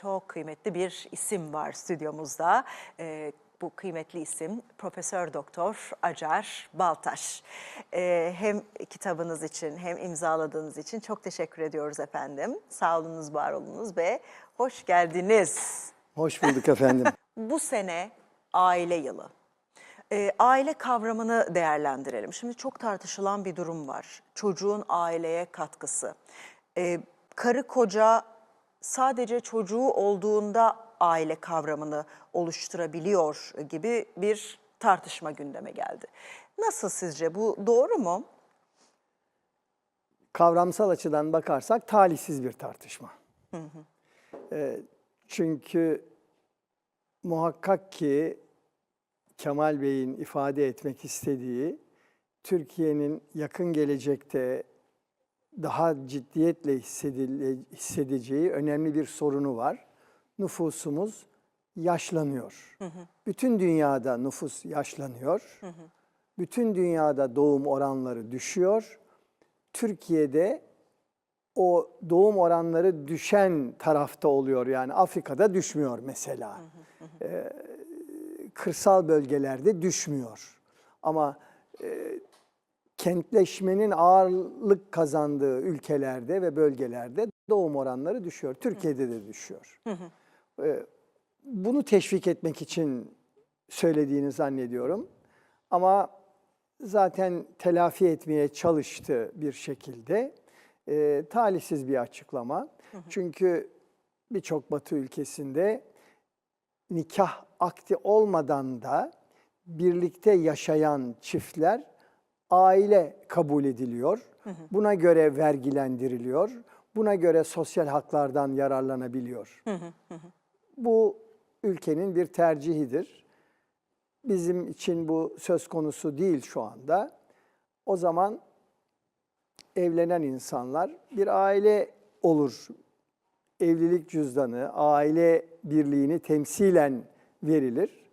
çok kıymetli bir isim var stüdyomuzda. Ee, bu kıymetli isim Profesör Doktor Acar Baltaş. Ee, hem kitabınız için hem imzaladığınız için çok teşekkür ediyoruz efendim. Sağ olunuz, var olunuz ve hoş geldiniz. Hoş bulduk efendim. Bu sene aile yılı. Ee, aile kavramını değerlendirelim. Şimdi çok tartışılan bir durum var. Çocuğun aileye katkısı. Ee, karı koca sadece çocuğu olduğunda aile kavramını oluşturabiliyor gibi bir tartışma gündeme geldi. Nasıl sizce bu doğru mu? Kavramsal açıdan bakarsak talihsiz bir tartışma. Ee, çünkü muhakkak ki Kemal Bey'in ifade etmek istediği Türkiye'nin yakın gelecekte daha ciddiyetle hissedeceği önemli bir sorunu var. Nüfusumuz yaşlanıyor. Bütün dünyada nüfus yaşlanıyor. Bütün dünyada doğum oranları düşüyor. Türkiye'de o doğum oranları düşen tarafta oluyor. Yani Afrika'da düşmüyor mesela. Ee, kırsal bölgelerde düşmüyor. Ama e, kentleşmenin ağırlık kazandığı ülkelerde ve bölgelerde doğum oranları düşüyor. Türkiye'de de düşüyor. Ee, bunu teşvik etmek için söylediğini zannediyorum. Ama zaten telafi etmeye çalıştı bir şekilde. Ee, talihsiz bir açıklama. Çünkü birçok Batı ülkesinde nikah akti olmadan da birlikte yaşayan çiftler aile kabul ediliyor. Buna göre vergilendiriliyor. Buna göre sosyal haklardan yararlanabiliyor. Bu ülkenin bir tercihidir. Bizim için bu söz konusu değil şu anda. O zaman evlenen insanlar bir aile olur. Evlilik cüzdanı, aile birliğini temsilen verilir.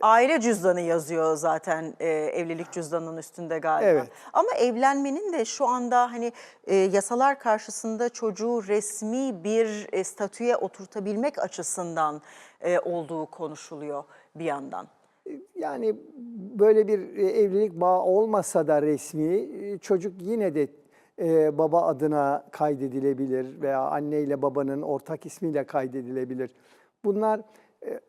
Aile cüzdanı yazıyor zaten e, evlilik cüzdanının üstünde galiba. Evet. Ama evlenmenin de şu anda hani e, yasalar karşısında çocuğu resmi bir e, statüye oturtabilmek açısından e, olduğu konuşuluyor bir yandan. Yani böyle bir e, evlilik bağı olmasa da resmi e, çocuk yine de e, baba adına kaydedilebilir veya anne ile babanın ortak ismiyle kaydedilebilir. Bunlar e,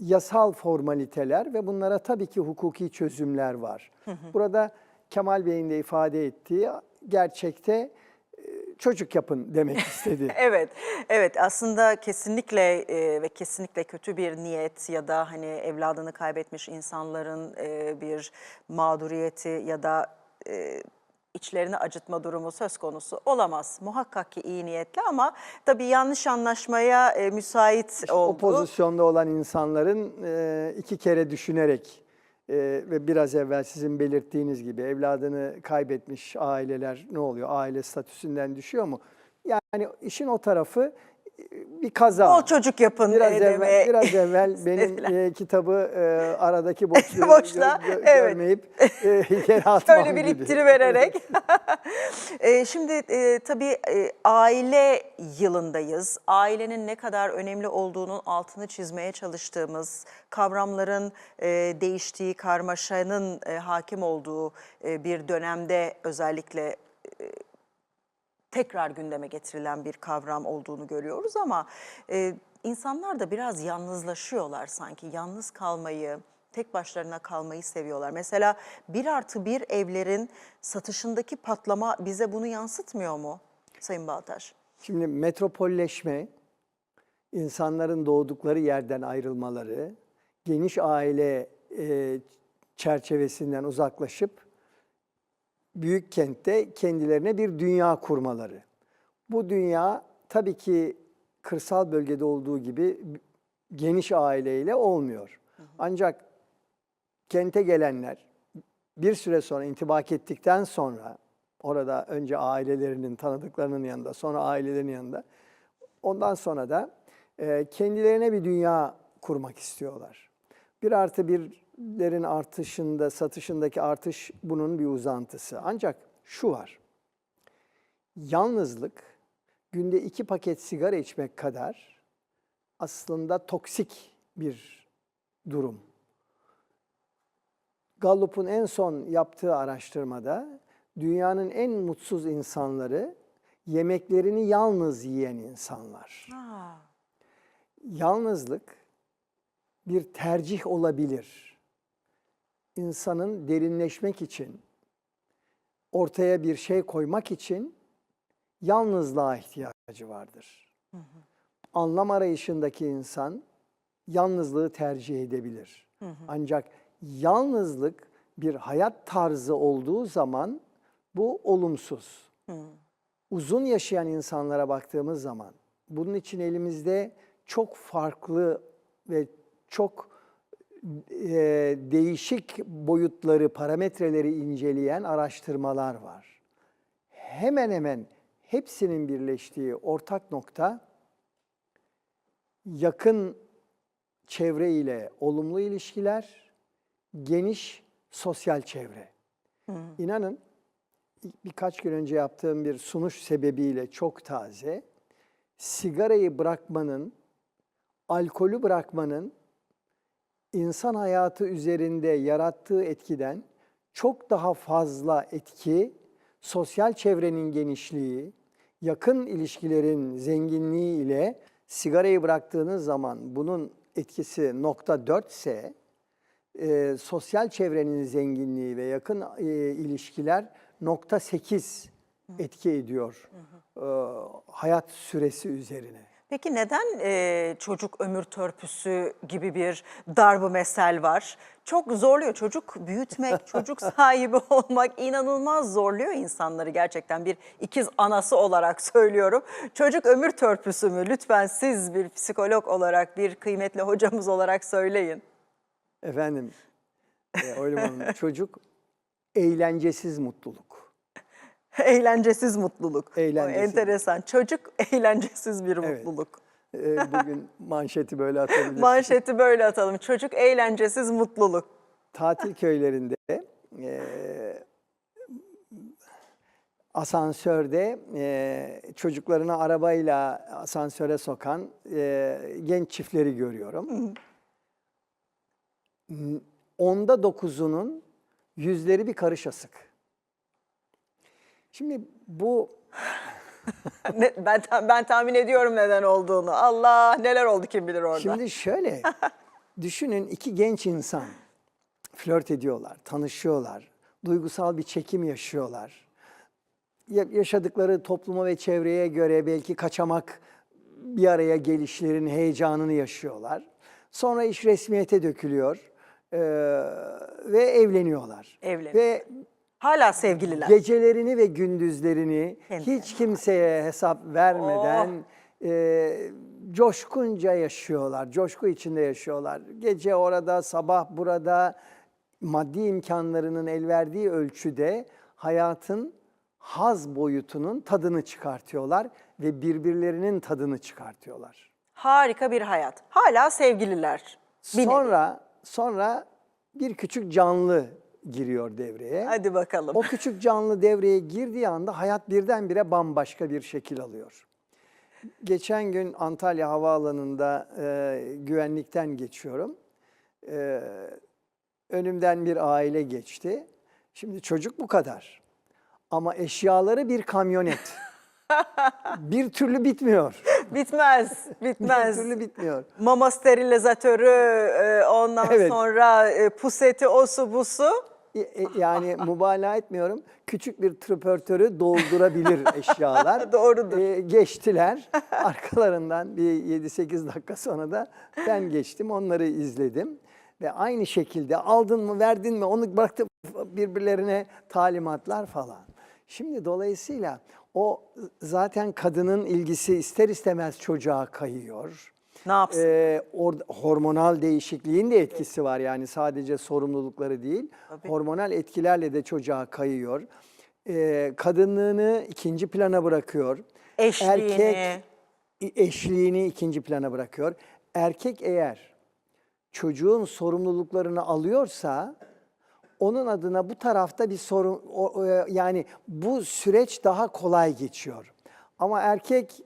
yasal formaliteler ve bunlara tabii ki hukuki çözümler var. Burada Kemal Bey'in de ifade ettiği gerçekte e, çocuk yapın demek istedi. Evet, evet aslında kesinlikle e, ve kesinlikle kötü bir niyet ya da hani evladını kaybetmiş insanların e, bir mağduriyeti ya da e, içlerini acıtma durumu söz konusu olamaz. Muhakkak ki iyi niyetli ama tabii yanlış anlaşmaya e, müsait o oldu. pozisyonda olan insanların e, iki kere düşünerek e, ve biraz evvel sizin belirttiğiniz gibi evladını kaybetmiş aileler ne oluyor? Aile statüsünden düşüyor mu? Yani işin o tarafı bir kaza. Bol çocuk yapın Biraz e, evvel, biraz evvel benim e, kitabı e, aradaki boşluğu Boşluğa, gö- gö- evet. görmeyip e, yere atmam Şöyle bir gibi. ittiri vererek. e, şimdi e, tabii e, aile yılındayız. Ailenin ne kadar önemli olduğunun altını çizmeye çalıştığımız, kavramların e, değiştiği, karmaşanın e, hakim olduğu e, bir dönemde özellikle e, tekrar gündeme getirilen bir kavram olduğunu görüyoruz ama e, insanlar da biraz yalnızlaşıyorlar sanki. Yalnız kalmayı, tek başlarına kalmayı seviyorlar. Mesela bir artı bir evlerin satışındaki patlama bize bunu yansıtmıyor mu Sayın Baltaş? Şimdi metropolleşme, insanların doğdukları yerden ayrılmaları, geniş aile e, çerçevesinden uzaklaşıp büyük kentte kendilerine bir dünya kurmaları. Bu dünya tabii ki kırsal bölgede olduğu gibi geniş aileyle olmuyor. Ancak kente gelenler bir süre sonra intibak ettikten sonra orada önce ailelerinin tanıdıklarının yanında sonra ailelerin yanında ondan sonra da e, kendilerine bir dünya kurmak istiyorlar. Bir artı birlerin artışında, satışındaki artış bunun bir uzantısı. Ancak şu var, yalnızlık günde iki paket sigara içmek kadar aslında toksik bir durum. Gallup'un en son yaptığı araştırmada dünyanın en mutsuz insanları yemeklerini yalnız yiyen insanlar. Aa, Yalnızlık bir tercih olabilir. İnsanın derinleşmek için, ortaya bir şey koymak için yalnızlığa ihtiyacı vardır. Anlam arayışındaki insan yalnızlığı tercih edebilir. Ancak yalnızlık bir hayat tarzı olduğu zaman bu olumsuz uzun yaşayan insanlara baktığımız zaman bunun için elimizde çok farklı ve çok e, değişik boyutları, parametreleri inceleyen araştırmalar var. Hemen hemen hepsinin birleştiği ortak nokta yakın çevre ile olumlu ilişkiler, geniş sosyal çevre. İnanın birkaç gün önce yaptığım bir sunuş sebebiyle çok taze. Sigarayı bırakmanın, alkolü bırakmanın insan hayatı üzerinde yarattığı etkiden çok daha fazla etki, sosyal çevrenin genişliği, yakın ilişkilerin zenginliği ile sigarayı bıraktığınız zaman bunun etkisi nokta 4 ise e, sosyal çevrenin zenginliği ve yakın e, ilişkiler nokta 8 etki ediyor e, hayat süresi üzerine. Peki neden e, çocuk ömür törpüsü gibi bir darbu mesel var? Çok zorluyor. Çocuk büyütmek, çocuk sahibi olmak inanılmaz zorluyor insanları gerçekten. Bir ikiz anası olarak söylüyorum. Çocuk ömür törpüsü mü? Lütfen siz bir psikolog olarak, bir kıymetli hocamız olarak söyleyin. Efendim, e, Hanım, çocuk eğlencesiz mutluluk. Eğlencesiz mutluluk. O Eğlencesiz. enteresan. Çocuk eğlencesiz bir Evet. mutluluk. E, bugün manşeti böyle atabiliriz. Manşeti böyle atalım. Çocuk eğlencesiz mutluluk. tatil köylerinde e, asansörde e, çocuklarını arabayla asansöre sokan e, genç çiftleri görüyorum. N- Onda dokuzunun yüzleri bir karış asık. Şimdi bu Ne- ben ta- ben tahmin ediyorum neden olduğunu. Allah neler oldu kim bilir orada. Şimdi şöyle, düşünün iki genç insan flört ediyorlar, tanışıyorlar, duygusal bir çekim yaşıyorlar. Ya- Yaşadıkları topluma ve çevreye göre belki kaçamak bir araya gelişlerin heyecanını yaşıyorlar. Sonra iş resmiyete dökülüyor eee, ve evleniyorlar. Evlen- Ve Hala sevgililer. Gecelerini ve gündüzlerini Enteresan. hiç kimseye hesap vermeden e, coşkunca yaşıyorlar. Coşku içinde yaşıyorlar. Gece orada, sabah burada maddi imkanlarının el verdiği ölçüde hayatın haz boyutunun tadını çıkartıyorlar ve birbirlerinin tadını çıkartıyorlar. Harika bir hayat. Hala sevgililer. Bir nevi. Sonra sonra bir küçük canlı giriyor devreye. Hadi bakalım. O küçük canlı devreye girdiği anda hayat birdenbire bambaşka bir şekil alıyor. Geçen gün Antalya Havaalanı'nda e, güvenlikten geçiyorum. E, önümden bir aile geçti. Şimdi çocuk bu kadar. Ama eşyaları bir kamyonet. bir türlü bitmiyor. Bitmez, Bir bitmez. türlü bitmiyor. Mama sterilizatörü, e, ondan Evet. sonra e, puseti, osu busu. E, Yani mübalağa etmiyorum. Küçük bir tripörtörü doldurabilir eşyalar. Doğrudur. E, geçtiler. Arkalarından bir 7-8 dakika sonra da ben geçtim. Onları izledim. Ve aynı şekilde aldın mı verdin mi onu bıraktı birbirlerine talimatlar falan. Şimdi dolayısıyla o zaten kadının ilgisi ister istemez çocuğa kayıyor. Ne yapsın? Ee, orada hormonal değişikliğin de etkisi var yani sadece sorumlulukları değil. Hormonal etkilerle de çocuğa kayıyor. Ee, kadınlığını ikinci plana bırakıyor. Eşliğini. Erkek eşliğini ikinci plana bırakıyor. Erkek eğer çocuğun sorumluluklarını alıyorsa onun adına bu tarafta bir sorun o- o- yani bu süreç daha kolay geçiyor. Ama erkek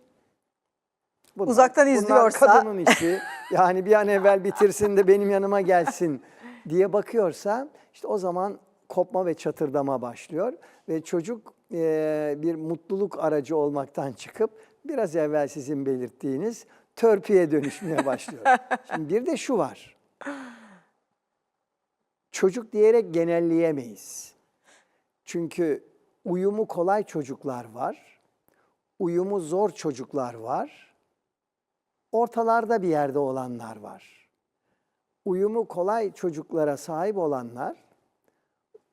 Bunlar- Uzaktan bunlar izliyorsa- kadının işi. Yani bir an evvel bitirsin de benim yanıma gelsin diye bakıyorsa işte o zaman kopma ve çatırdama başlıyor ve çocuk e, bir mutluluk aracı olmaktan çıkıp biraz evvel sizin belirttiğiniz törpüye dönüşmeye başlıyor. Şimdi bir de şu var. Çocuk diyerek genelleyemeyiz. Çünkü uyumu kolay çocuklar var. Uyumu zor çocuklar var. Ortalarda bir yerde olanlar var. Uyumu kolay çocuklara sahip olanlar,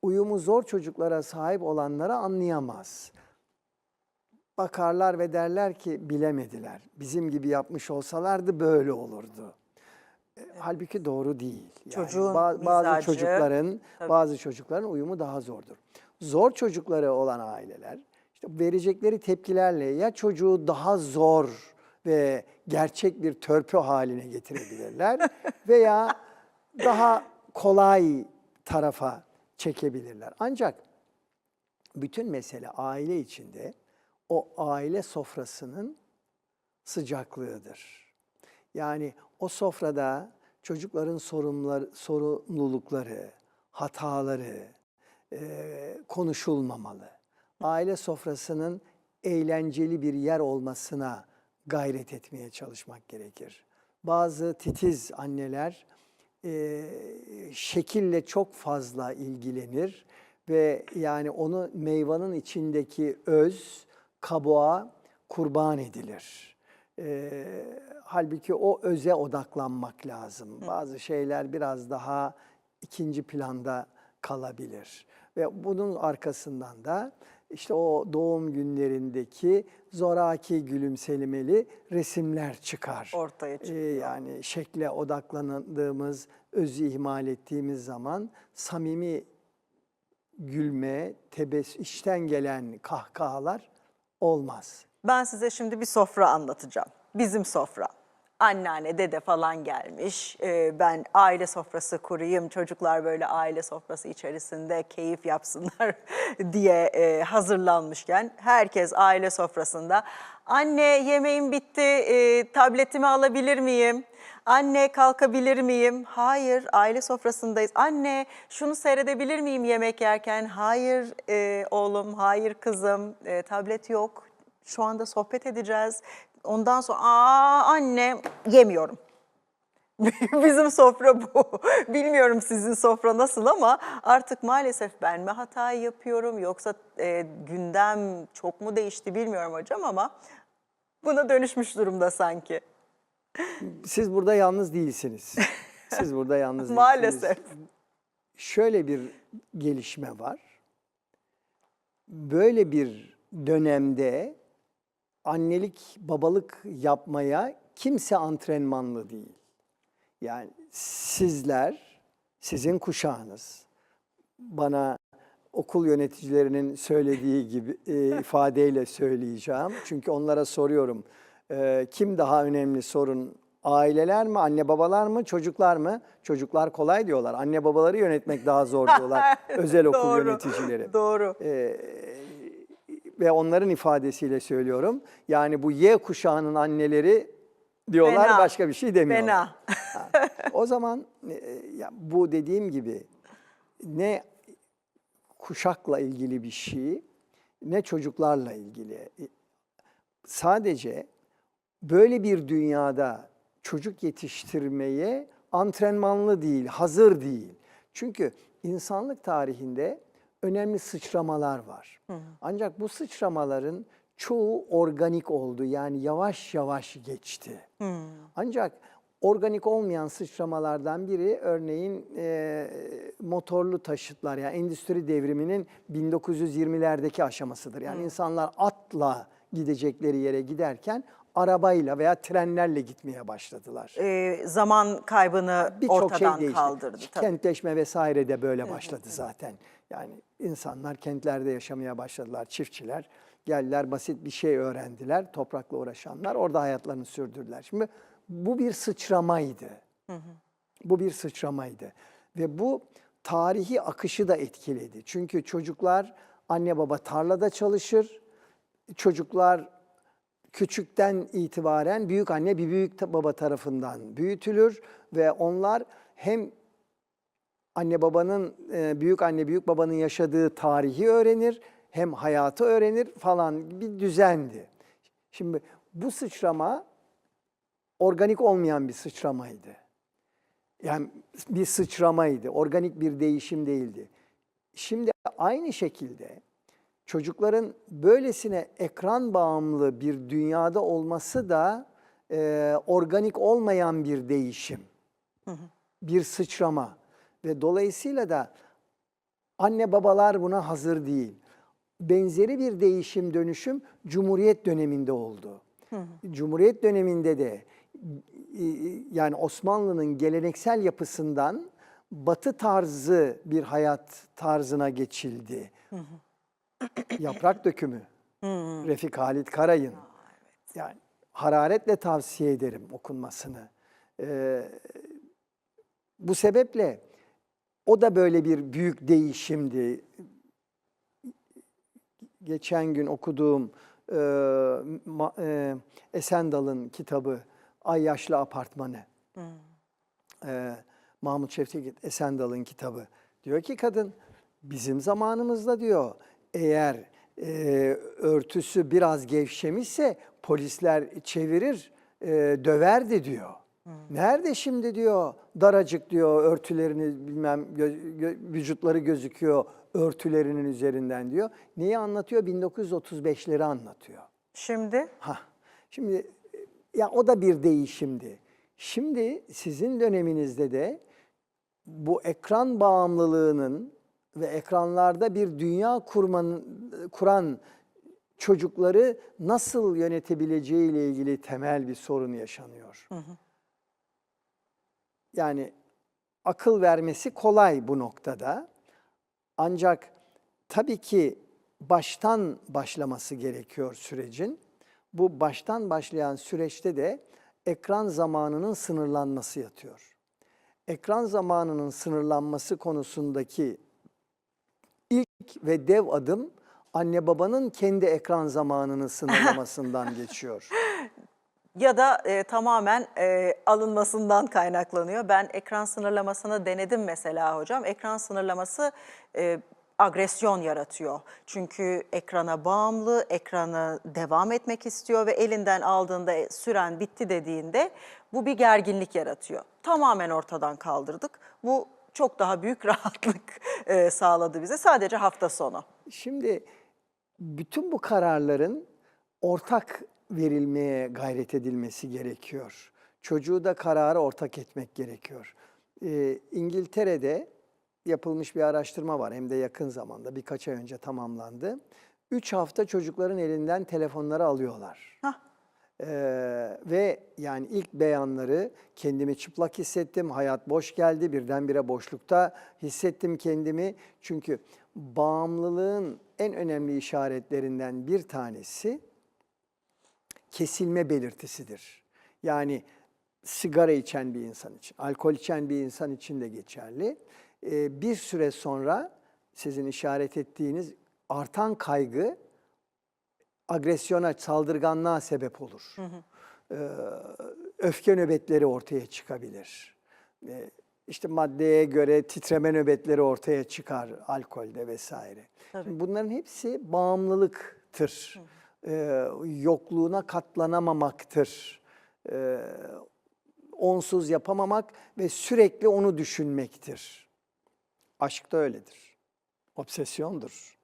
uyumu zor çocuklara sahip olanları anlayamaz. Bakarlar ve derler ki bilemediler. Bizim gibi yapmış olsalardı böyle olurdu. E, Halbuki doğru değil. Yani Çocuğun ba- bazı mizacı, çocukların tabii. bazı çocukların uyumu daha zordur. Zor çocukları olan aileler işte verecekleri tepkilerle ya çocuğu daha zor ve gerçek bir törpü haline getirebilirler veya daha kolay tarafa çekebilirler. Ancak bütün mesele aile içinde o aile sofrasının sıcaklığıdır. Yani o sofrada çocukların sorumlar, sorumlulukları, hataları e, konuşulmamalı. Aile sofrasının eğlenceli bir yer olmasına gayret etmeye çalışmak gerekir. Bazı titiz anneler e, şekille çok fazla ilgilenir ve yani onu meyvanın içindeki öz, kabuğa kurban edilir. E, halbuki o öze odaklanmak lazım. Bazı şeyler biraz daha ikinci planda kalabilir. Ve bunun arkasından da işte o doğum günlerindeki zoraki gülümsemeli resimler çıkar. Ortaya Ee, çıkıyor. yani şekle odaklandığımız, özü ihmal ettiğimiz zaman samimi gülme, tebes içten gelen kahkahalar olmaz. Ben size şimdi bir sofra anlatacağım. Bizim sofra. Anneanne, dede falan gelmiş. Ee, ben aile sofrası kurayım, çocuklar böyle aile sofrası içerisinde keyif yapsınlar diye e, hazırlanmışken herkes aile sofrasında. Anne yemeğim bitti, e, tabletimi alabilir miyim? Anne kalkabilir miyim? Hayır, aile sofrasındayız. Anne şunu seyredebilir miyim yemek yerken? Hayır e, oğlum, hayır kızım, e, tablet yok. Şu anda sohbet edeceğiz. Ondan sonra aa anne yemiyorum. Bizim sofra bu. Bilmiyorum sizin sofra nasıl ama artık maalesef ben mi hatayı yapıyorum yoksa e, gündem çok mu değişti bilmiyorum hocam ama buna dönüşmüş durumda sanki. Siz burada yalnız değilsiniz. Siz burada yalnız değilsiniz. Maalesef. Şöyle bir gelişme var. Böyle bir dönemde annelik, babalık yapmaya kimse antrenmanlı değil. Yani sizler, sizin kuşağınız bana okul yöneticilerinin söylediği gibi e, ifadeyle söyleyeceğim. Çünkü onlara soruyorum. e, kim daha önemli sorun? Aileler mi, anne babalar mı, çocuklar mı? Çocuklar kolay diyorlar. Anne babaları yönetmek daha zor diyorlar. özel okul Doğru, yöneticileri. Doğru. Ve onların ifadesiyle söylüyorum. Yani bu Y kuşağının anneleri diyorlar Fena. başka bir şey demiyorlar. Fena. O zaman e, ya bu dediğim gibi ne kuşakla ilgili bir şey ne çocuklarla ilgili. E, Sadece böyle bir dünyada çocuk yetiştirmeye antrenmanlı değil, hazır değil. Çünkü insanlık tarihinde önemli sıçramalar var. Ancak bu sıçramaların çoğu organik oldu. Yani yavaş yavaş geçti. Ancak organik olmayan sıçramalardan biri örneğin e, motorlu taşıtlar yani endüstri devriminin 1920'lerdeki aşamasıdır. Yani insanlar atla gidecekleri yere giderken arabayla veya trenlerle gitmeye başladılar. Ee, zaman kaybını Birçok şey ortadan değişti. kaldırdı. Tabii. Kentleşme vesaire de böyle başladı zaten. Yani insanlar kentlerde yaşamaya başladılar, çiftçiler. Geldiler basit bir şey öğrendiler, toprakla uğraşanlar orada hayatlarını sürdürdüler. Şimdi bu bir sıçramaydı. Bu bir sıçramaydı. Ve bu tarihi akışı da etkiledi. Çünkü çocuklar anne baba tarlada çalışır. Çocuklar küçükten itibaren büyük anne bir büyük baba tarafından büyütülür ve onlar hem anne babanın e, büyük anne büyük babanın yaşadığı tarihi öğrenir hem hayatı öğrenir falan bir düzendi. Şimdi bu sıçrama organik olmayan bir sıçramaydı. Yani bir sıçramaydı. Organik bir değişim değildi. Şimdi aynı şekilde çocukların böylesine ekran bağımlı bir dünyada olması da e, organik olmayan bir değişim. Bir sıçrama. Ve dolayısıyla da anne babalar buna hazır değil. Benzeri bir değişim dönüşüm Cumhuriyet döneminde oldu. Cumhuriyet döneminde de yani Osmanlı'nın geleneksel yapısından batı tarzı bir hayat tarzına geçildi. Yaprak dökümü. Refik Halit Karay'ın. Yani hararetle tavsiye ederim okunmasını. Ee, bu sebeple o da böyle bir büyük değişimdi. Geçen gün okuduğum e, Ma- e, Esendal'ın kitabı Ay Yaşlı Apartmanı. E, Mahmut Şevket Esendal'ın kitabı. Diyor ki kadın bizim zamanımızda diyor eğer e, örtüsü biraz gevşemişse polisler çevirir e, döverdi diyor. Nerede şimdi diyor daracık diyor örtülerini bilmem gö- gö- vücutları gözüküyor örtülerinin üzerinden diyor. Neyi anlatıyor? 1935'leri anlatıyor. Şimdi Ha. Şimdi e, ya o da bir değişimdi. Şimdi sizin döneminizde de bu ekran bağımlılığının ve ekranlarda bir dünya kurmanın, kuran çocukları nasıl yönetebileceği ile ilgili temel bir sorun yaşanıyor. Yani akıl vermesi kolay bu noktada. Ancak tabii ki baştan başlaması gerekiyor sürecin. Bu baştan başlayan süreçte de ekran zamanının sınırlanması yatıyor. Ekran zamanının sınırlanması konusundaki ilk ve dev adım anne babanın kendi ekran zamanını sınırlamasından geçiyor. Ya da e, tamamen e, alınmasından kaynaklanıyor. Ben ekran sınırlamasını denedim mesela hocam. Ekran sınırlaması e, agresyon yaratıyor. Çünkü ekrana bağımlı, ekrana devam etmek istiyor ve elinden aldığında e, süren bitti dediğinde bu bir gerginlik yaratıyor. Tamamen ortadan kaldırdık. Bu çok daha büyük rahatlık e, sağladı bize sadece hafta sonu. Şimdi bütün bu kararların ortak verilmeye gayret edilmesi gerekiyor. Çocuğu da kararı ortak etmek gerekiyor. Ee, İngiltere'de yapılmış bir araştırma var hem de yakın zamanda birkaç ay önce tamamlandı. Üç hafta çocukların elinden telefonları alıyorlar. Hah. Ee, ve yani ilk beyanları kendimi çıplak hissettim, hayat boş geldi, birdenbire boşlukta hissettim kendimi. Çünkü bağımlılığın en önemli işaretlerinden bir tanesi kesilme belirtisidir. Yani sigara içen bir insan için, alkol içen bir insan için de geçerli. Ee, bir süre sonra sizin işaret ettiğiniz artan kaygı agresyona, saldırganlığa sebep olur. Ee, öfke nöbetleri ortaya çıkabilir. Ee, işte maddeye göre titreme nöbetleri ortaya çıkar alkolde vesaire. Şimdi bunların hepsi bağımlılıktır. Ee, yokluğuna katlanamamaktır. Ee, onsuz yapamamak ve sürekli onu düşünmektir. Aşk da öyledir. Obsesyondur.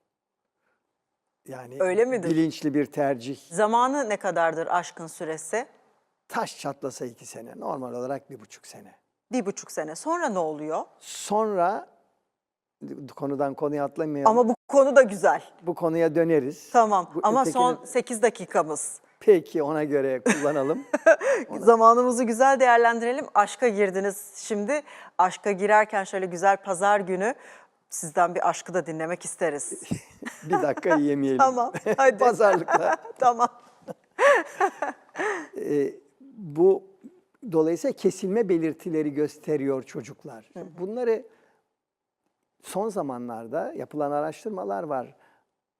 Yani Öyle midir? bilinçli bir tercih. Zamanı ne kadardır aşkın süresi? Taş çatlasa iki sene, normal olarak bir buçuk sene. Bir buçuk sene. Sonra ne oluyor? Sonra konudan konuya atlamayalım. Ama bu konu da güzel. bu konuya döneriz. Tamam Bu ama ötekini- son 8 dakikamız. Peki ona göre kullanalım. Zamanımızı güzel değerlendirelim. Aşka girdiniz şimdi. Aşka girerken şöyle güzel pazar günü sizden bir aşkı da dinlemek isteriz. bir dakika yemeyelim. Tamam, hadi. Pazarlıkla. tamam. bu dolayısıyla kesilme belirtileri gösteriyor çocuklar. Bunları son zamanlarda yapılan araştırmalar var.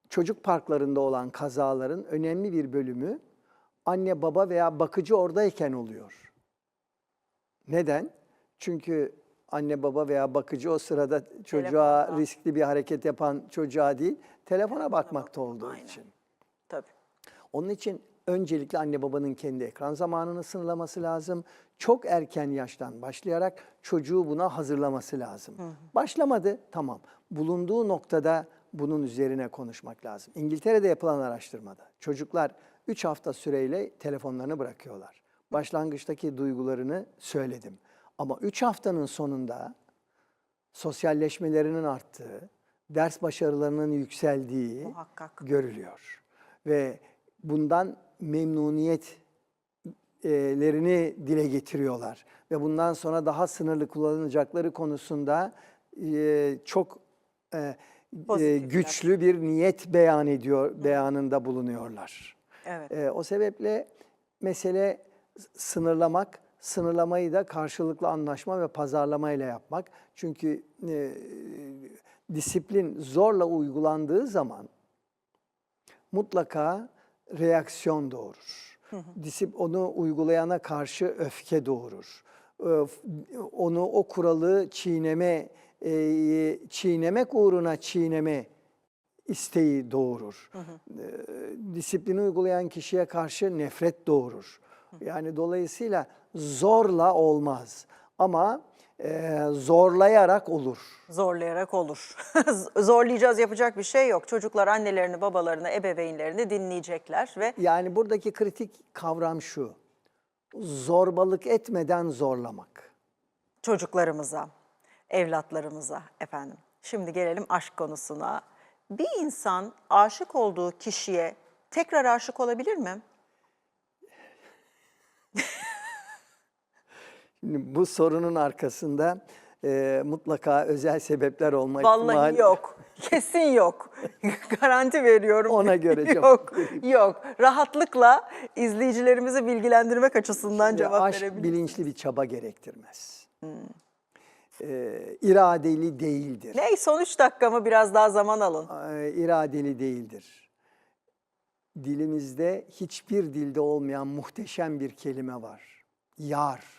Çocuk parklarında olan kazaların önemli bir bölümü anne baba veya bakıcı oradayken oluyor. Neden? Çünkü anne baba veya bakıcı o sırada çocuğa Telefonda. riskli bir hareket yapan çocuğa değil, telefona bakmakta olduğu Aynen. için. Tabii. Onun için öncelikle anne babanın kendi ekran zamanını sınırlaması lazım. Çok erken yaştan başlayarak çocuğu buna hazırlaması lazım. Başlamadı, tamam. Bulunduğu noktada bunun üzerine konuşmak lazım. İngiltere'de yapılan araştırmada çocuklar 3 hafta süreyle telefonlarını bırakıyorlar. Başlangıçtaki duygularını söyledim. Ama 3 haftanın sonunda sosyalleşmelerinin arttığı, ders başarılarının yükseldiği Muhakkak. görülüyor. Ve bundan memnuniyetlerini dile getiriyorlar. Ve bundan sonra daha sınırlı kullanacakları konusunda e, çok e, e, güçlü bir niyet beyan ediyor, beyanında bulunuyorlar. Evet. E, o sebeple mesele sınırlamak, sınırlamayı da karşılıklı anlaşma ve pazarlamayla yapmak. Çünkü e, disiplin zorla uygulandığı zaman mutlaka reaksiyon doğurur. Disip onu uygulayana karşı öfke doğurur. Onu o kuralı çiğneme e, çiğnemek uğruna çiğneme isteği doğurur. E, Disiplini uygulayan kişiye karşı nefret doğurur. Yani dolayısıyla zorla olmaz ama e, zorlayarak olur. Zorlayarak olur. Zorlayacağız yapacak bir şey yok. Çocuklar annelerini, babalarını, ebeveynlerini dinleyecekler ve Yani buradaki kritik kavram şu. Zorbalık etmeden zorlamak. çocuklarımıza, evlatlarımıza efendim. Şimdi gelelim aşk konusuna. Bir insan aşık olduğu kişiye tekrar aşık olabilir mi? Bu sorunun arkasında e, mutlaka özel sebepler olma Vallahi ihtimali- yok. Kesin yok. Garanti veriyorum. Ona göre Yok, yok. Rahatlıkla izleyicilerimizi bilgilendirmek açısından Şimdi cevap aşk verebilirim. bilinçli bir çaba gerektirmez. Hmm. E, iradeli değildir. Ney son 3 dakikamı biraz daha zaman alın. e, iradeli değildir. Dilimizde hiçbir dilde olmayan muhteşem bir kelime var. Yar.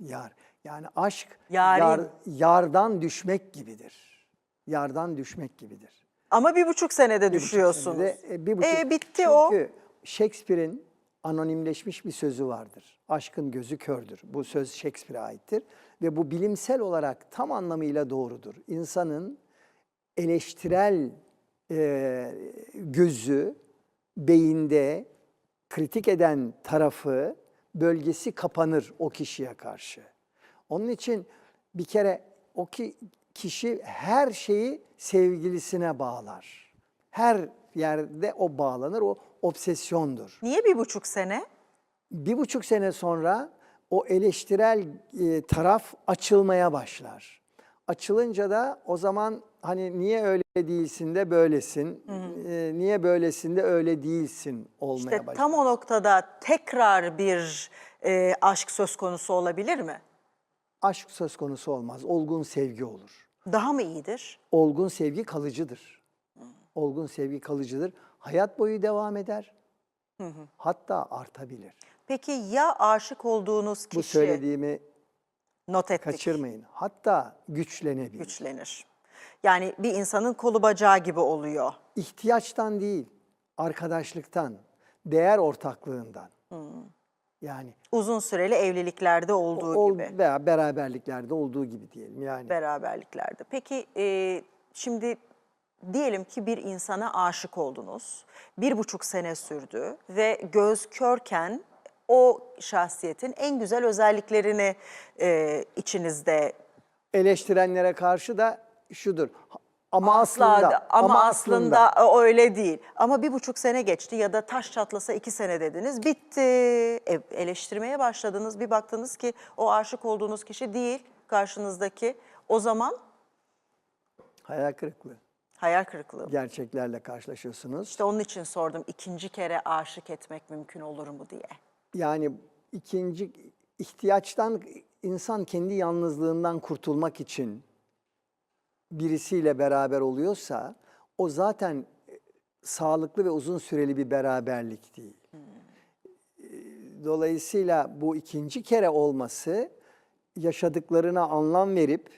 Yar. Yani aşk yar, yardan düşmek gibidir. Yardan düşmek gibidir. Ama bir buçuk senede Bir buçuk düşüyorsunuz. senede, e, bir buçuk- E, bitti o. Çünkü Shakespeare'in anonimleşmiş bir sözü vardır. Aşkın gözü kördür. Bu söz Shakespeare'e aittir. Ve bu bilimsel olarak tam anlamıyla doğrudur. İnsanın eleştirel e, gözü beyinde kritik eden tarafı bölgesi kapanır o kişiye karşı. Onun için bir kere o ki kişi her şeyi sevgilisine bağlar. Her yerde o bağlanır, o obsesyondur. Niye bir buçuk sene? Bir buçuk sene sonra o eleştirel e, taraf açılmaya başlar. Açılınca da o zaman hani niye öyle değilsin de böylesin, e, niye böylesin de öyle değilsin olmaya İşte başlar. tam o noktada tekrar bir e, aşk söz konusu olabilir mi? Aşk söz konusu olmaz, olgun sevgi olur. Daha mı iyidir? Olgun sevgi kalıcıdır. Olgun sevgi kalıcıdır. Hayat boyu devam eder. Hatta artabilir. Peki ya aşık olduğunuz Bu kişi söylediğimi not ettik, kaçırmayın. Hatta güçlenebilir. güçlenir? Yani bir insanın kolu bacağı gibi oluyor. İhtiyaçtan değil, arkadaşlıktan, değer ortaklığından. Yani Uzun süreli evliliklerde olduğu ol, gibi. veya beraberliklerde olduğu gibi diyelim. Yani beraberliklerde. Peki e, şimdi diyelim ki bir insana aşık oldunuz. Bir buçuk sene sürdü ve göz körken o şahsiyetin en güzel özelliklerini e, içinizde eleştirenlere karşı da şudur. Ama asla aslında da- ama, aslında, öyle değil. Ama bir buçuk sene geçti ya da taş çatlasa iki sene dediniz. Bitti. E, eleştirmeye başladınız. Bir baktınız ki o aşık olduğunuz kişi değil karşınızdaki. O zaman hayal kırıklığı. hayal kırıklığı. Gerçeklerle karşılaşıyorsunuz. İşte onun için sordum ikinci kere aşık etmek mümkün olur mu diye. Yani ikinci ihtiyaçtan insan kendi yalnızlığından kurtulmak için birisiyle beraber oluyorsa o zaten sağlıklı ve uzun süreli bir beraberlik değil. Ee, Dolayısıyla bu ikinci kere olması yaşadıklarına anlam verip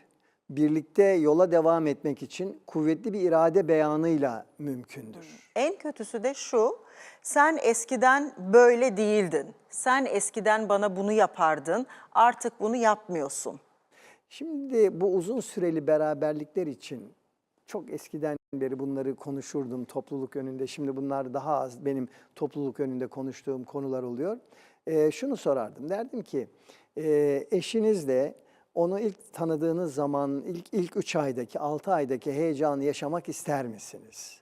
birlikte yola devam etmek için kuvvetli bir irade beyanıyla mümkündür. En kötüsü de şu, sen eskiden böyle değildin. Sen eskiden bana bunu yapardın, artık bunu yapmıyorsun. Şimdi bu uzun süreli beraberlikler için çok eskiden beri bunları konuşurdum topluluk önünde. Şimdi bunlar daha az benim topluluk önünde konuştuğum konular oluyor. Ee, şunu sorardım. Derdim ki e, eşinizle onu ilk tanıdığınız zaman ilk ilk 3 aydaki 6 aydaki heyecanı yaşamak ister misiniz?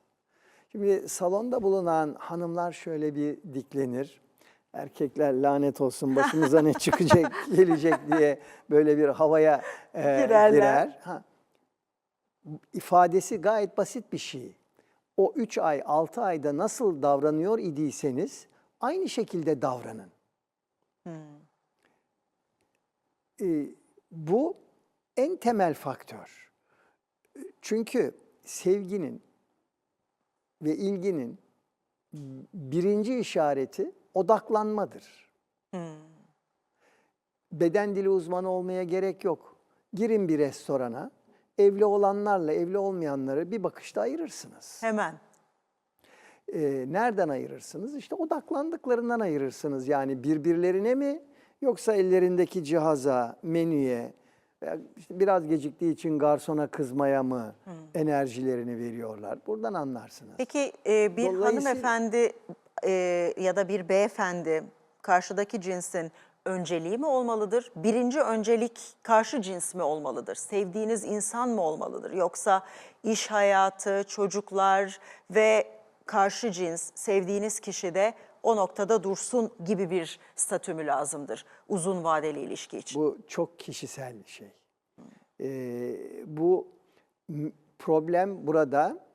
Şimdi salonda bulunan hanımlar şöyle bir diklenir. Erkekler lanet olsun başımıza ne çıkacak gelecek diye böyle bir havaya e, Girerler. girer. Ha. İfadesi gayet basit bir şey. O 3 ay 6 ayda nasıl davranıyor idiyseniz aynı şekilde davranın. E, bu en temel faktör. Çünkü sevginin ve ilginin birinci işareti odaklanmadır. Beden dili uzmanı olmaya gerek yok. Girin bir restorana, evli olanlarla evli olmayanları bir bakışta ayırırsınız. Hemen. Ee, nereden ayırırsınız? İşte odaklandıklarından ayırırsınız. Yani birbirlerine mi yoksa ellerindeki cihaza, menüye, veya işte biraz geciktiği için garsona kızmaya mı enerjilerini veriyorlar? Buradan anlarsınız. Peki e, bir Dolayısıyla- hanımefendi e, ya da bir beyefendi karşıdaki cinsin önceliği mi olmalıdır? Birinci öncelik karşı cins mi olmalıdır? Sevdiğiniz insan mı olmalıdır? Yoksa iş hayatı, çocuklar ve karşı cins sevdiğiniz kişi de o noktada dursun gibi bir statü mü lazımdır uzun vadeli ilişki için? Bu çok kişisel şey. Ee, bu problem burada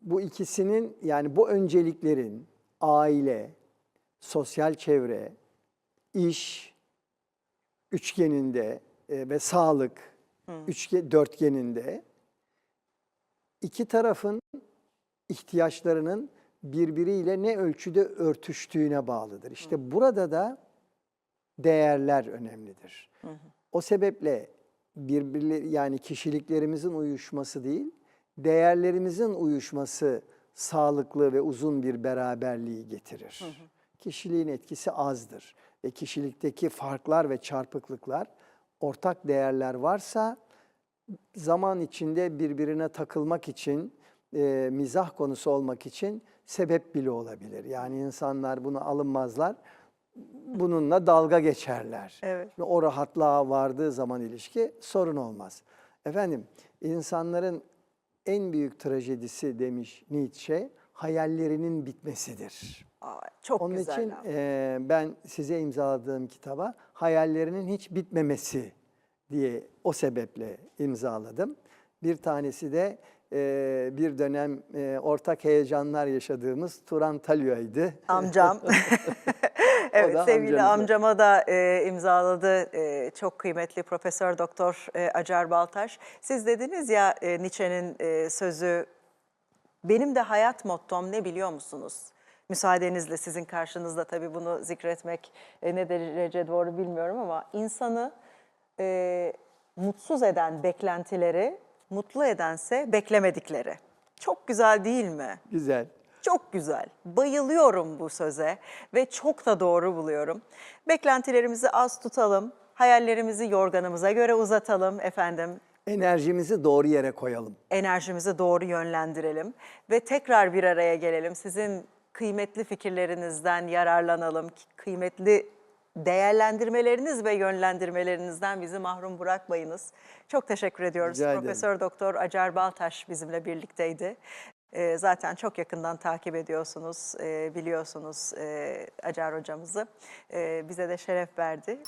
bu ikisinin yani bu önceliklerin aile, sosyal çevre, iş üçgeninde e, ve sağlık üçge, dörtgeninde iki tarafın ihtiyaçlarının birbiriyle ne ölçüde örtüştüğüne bağlıdır. İşte burada da değerler önemlidir. O sebeple birbirleri yani kişiliklerimizin uyuşması değil, değerlerimizin uyuşması sağlıklı ve uzun bir beraberliği getirir. Kişiliğin etkisi azdır ve kişilikteki farklar ve çarpıklıklar ortak değerler varsa zaman içinde birbirine takılmak için, e, mizah konusu olmak için sebep bile olabilir. Yani insanlar bunu alınmazlar, bununla dalga geçerler. Evet. Ve o rahatlığa vardığı zaman ilişki sorun olmaz. Efendim, insanların en büyük trajedisi demiş Nietzsche, hayallerinin bitmesidir. Aa, çok Onun güzel. için laf. e, ben size imzaladığım kitaba hayallerinin hiç bitmemesi diye o sebeple imzaladım. Bir tanesi de e, bir dönem e, ortak heyecanlar yaşadığımız Turan Talya'ydı. Amcam. evet sevgili amcama da e, imzaladı e, çok kıymetli Profesör Doktor e, Acar Baltaş. Siz dediniz ya e, Nietzsche'nin e, sözü benim de hayat mottom ne biliyor musunuz? Müsaadenizle sizin karşınızda tabii bunu zikretmek e, ne derece doğru bilmiyorum ama insanı e, mutsuz eden beklentileri, mutlu edense beklemedikleri. Çok güzel değil mi? Güzel. Çok güzel. Bayılıyorum bu söze ve çok da doğru buluyorum. Beklentilerimizi az tutalım, hayallerimizi yorganımıza göre uzatalım efendim. Enerjimizi doğru yere koyalım. Enerjimizi doğru yönlendirelim ve tekrar bir araya gelelim. Sizin kıymetli fikirlerinizden yararlanalım. Kıymetli değerlendirmeleriniz ve yönlendirmelerinizden bizi mahrum bırakmayınız. Çok teşekkür ediyoruz. Rica ederim. Profesör Doktor Acar Baltaş bizimle birlikteydi. Ee, zaten çok yakından takip ediyorsunuz, e, biliyorsunuz e, Acar hocamızı. E, bize de şeref verdi.